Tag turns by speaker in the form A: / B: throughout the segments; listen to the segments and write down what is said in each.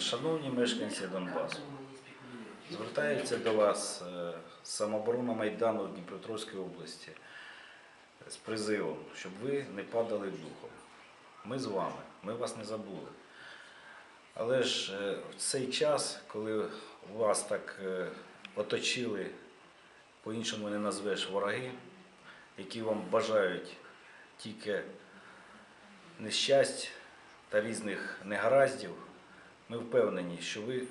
A: Шановні мешканці Донбасу, звертається до вас е, самооборона Майдану Дніпропетровської області з призивом, щоб ви не падали духом. Ми з вами, ми вас не забули. Але ж е, в цей час, коли вас так е, оточили, по-іншому не назвеш вороги, які вам бажають тільки нещасть та різних негараздів, ми впевнені, що ви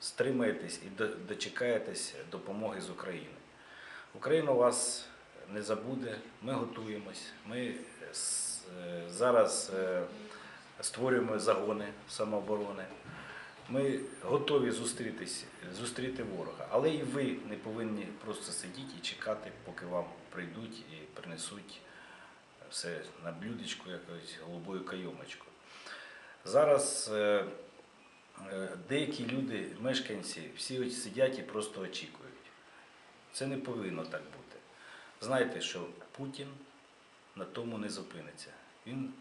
A: стримаєтесь і дочекаєтесь допомоги з України. Україна вас не забуде, ми готуємось. Ми е, е, зараз е, створюємо загони самооборони. Ми готові зустріти ворога, але і ви не повинні просто сидіти і чекати, поки вам прийдуть і принесуть все на блюдечку, якоюсь голубою кайомочкою. Зараз деякі люди, мешканці, всі сидять і просто очікують. Це не повинно так бути. Знайте, що Путін на тому не зупиниться. Він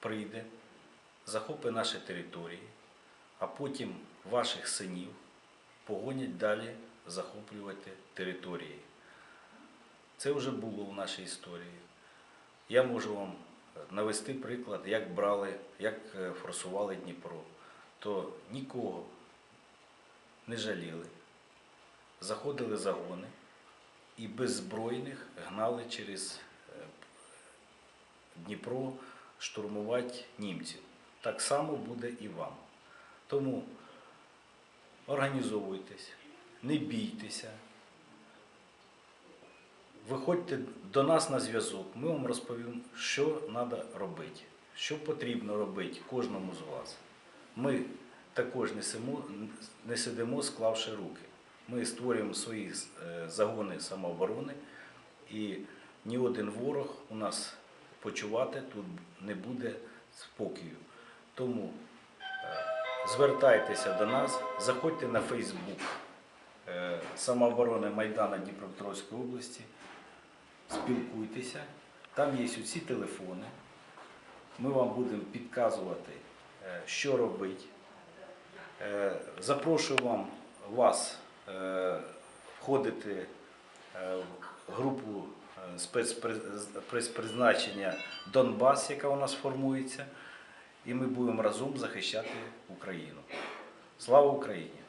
A: прийде, захопить наші території, а потім ваших синів погонять далі захоплювати території. Це вже було в нашій історії. Я можу вам навести приклад, як брали, як е, форсували Дніпро. То нікого не жаліли, заходили загони і беззбройних гнали через е, Дніпро штурмувати німців. Так само буде і вам. Тому організовуйтесь, не бійтеся. Виходьте до нас на зв'язок, ми вам розповімо, що треба робити, що потрібно робити кожному з вас. Ми також не, сидимо, склавши руки. Ми створюємо свої е, загони самооборони, і ні один ворог у нас почувати тут не буде спокою. Тому е, звертайтеся до нас, заходьте на Фейсбук е, самооборони Майдана Дніпропетровської області спілкуйтеся. Там є усі телефони. Ми вам будемо підказувати, що робити. Е, Запрошую вам вас е, входити е, в групу е, спецпризначення Донбас, яка у нас формується, і ми будемо разом захищати Україну. Слава Україні!